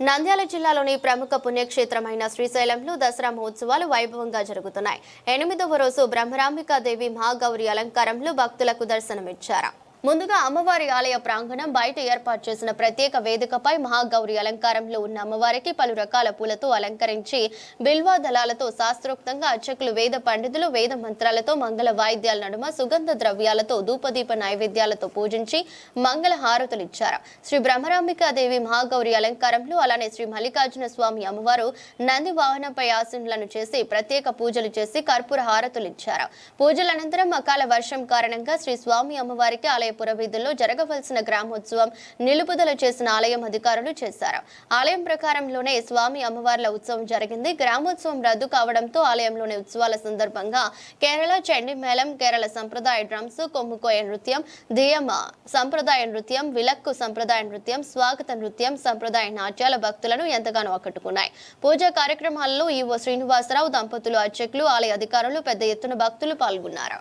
నంద్యాల జిల్లాలోని ప్రముఖ పుణ్యక్షేత్రమైన శ్రీశైలంలో దసరా మహోత్సవాలు వైభవంగా జరుగుతున్నాయి. ఎనిమిదవ రోజు బ్రహ్మరాంబికాదేవి మహాగౌరి అలంకారంలో భక్తులకు దర్శనమిచ్చారు. ముందుగా అమ్మవారి ఆలయ ప్రాంగణం బయట ఏర్పాటు చేసిన ప్రత్యేక వేదికపై మహాగౌరి అలంకారంలో ఉన్న అమ్మవారికి పలు రకాల పూలతో అలంకరించి బిల్వా దళాలతో శాస్త్రోక్తంగా అర్చకులు వేద పండితులు వేద మంత్రాలతో మంగళ వాయిద్యాల నడుమ సుగంధ ద్రవ్యాలతో ధూపదీప నైవేద్యాలతో పూజించి మంగళ హారతులు ఇచ్చారు. శ్రీ బ్రహ్మరాంబికాదేవి మహాగౌరి అలంకారంలో అలానే శ్రీ మల్లికార్జున స్వామి అమ్మవారు నంది వాహనంపై ఆసనలను చేసి ప్రత్యేక పూజలు చేసి కర్పూర హారతులు ఇచ్చారు. పూజల అనంతరం అకాల వర్షం కారణంగా శ్రీ స్వామి అమ్మవారికి ఆలయ పురవీధుల్లో జరగవలసిన గ్రామోత్సవం నిలుపుదల చేసిన ఆలయం అధికారులు చేశారు. ఆలయం ప్రకారంలోనే స్వామి అమ్మవార్ల ఉత్సవం జరిగింది. గ్రామోత్సవం రద్దు కావడంతో ఆలయంలోని ఉత్సవాల సందర్భంగా కేరళ చండి మేళం కేరళ సంప్రదాయ డ్రమ్స్ కొమ్ముకోయ నృత్యం దియమ సంప్రదాయ నృత్యం విలక్కు సంప్రదాయ నృత్యం స్వాగత నృత్యం సంప్రదాయ నాట్యాల భక్తులను ఎంతగానో ఆకట్టుకున్నాయి. పూజా కార్యక్రమాల్లో ఈవో శ్రీనివాసరావు దంపతులు అర్చకులు ఆలయ అధికారులు పెద్ద ఎత్తున భక్తులు పాల్గొన్నారు.